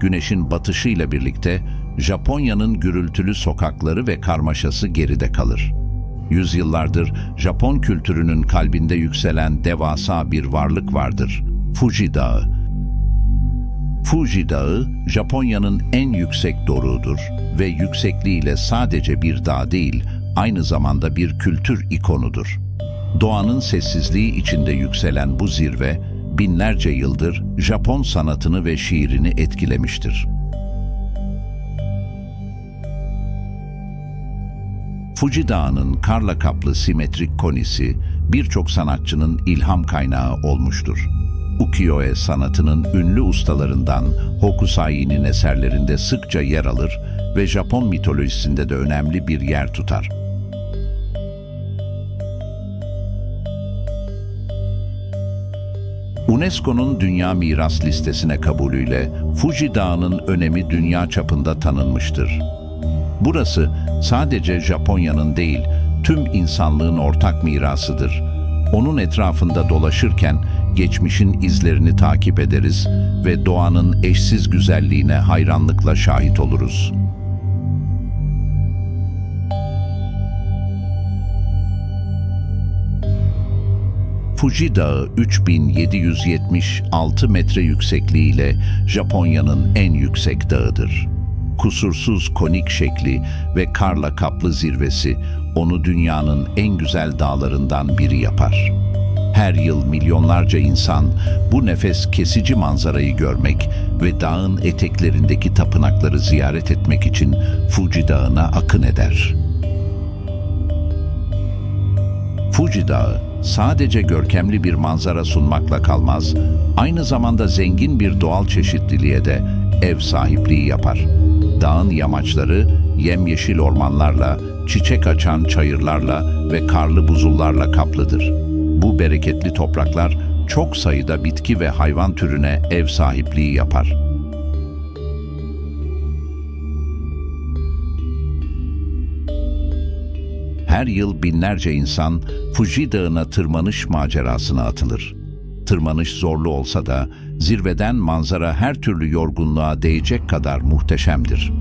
güneşin batışıyla birlikte Japonya'nın gürültülü sokakları ve karmaşası geride kalır. Yüzyıllardır Japon kültürünün kalbinde yükselen devasa bir varlık vardır. Fuji Dağı. Fuji Dağı, Japonya'nın en yüksek doruğudur ve yüksekliğiyle sadece bir dağ değil, aynı zamanda bir kültür ikonudur. Doğanın sessizliği içinde yükselen bu zirve, binlerce yıldır Japon sanatını ve şiirini etkilemiştir. Fuji Dağı'nın karla kaplı simetrik konisi birçok sanatçının ilham kaynağı olmuştur. Ukiyo-e sanatının ünlü ustalarından Hokusai'nin eserlerinde sıkça yer alır ve Japon mitolojisinde de önemli bir yer tutar. UNESCO'nun Dünya Miras Listesi'ne kabulüyle Fuji Dağı'nın önemi dünya çapında tanınmıştır. Burası sadece Japonya'nın değil, tüm insanlığın ortak mirasıdır. Onun etrafında dolaşırken geçmişin izlerini takip ederiz ve doğanın eşsiz güzelliğine hayranlıkla şahit oluruz. Fuji Dağı 3776 metre yüksekliğiyle Japonya'nın en yüksek dağıdır. Kusursuz konik şekli ve karla kaplı zirvesi onu dünyanın en güzel dağlarından biri yapar. Her yıl milyonlarca insan bu nefes kesici manzarayı görmek ve dağın eteklerindeki tapınakları ziyaret etmek için Fuji Dağı'na akın eder. Fuji Dağı sadece görkemli bir manzara sunmakla kalmaz, aynı zamanda zengin bir doğal çeşitliliğe de ev sahipliği yapar. Dağın yamaçları yemyeşil ormanlarla, çiçek açan çayırlarla ve karlı buzullarla kaplıdır. Bu bereketli topraklar çok sayıda bitki ve hayvan türüne ev sahipliği yapar. Her yıl binlerce insan Fuji Dağı'na tırmanış macerasına atılır. Tırmanış zorlu olsa da zirveden manzara her türlü yorgunluğa değecek kadar muhteşemdir.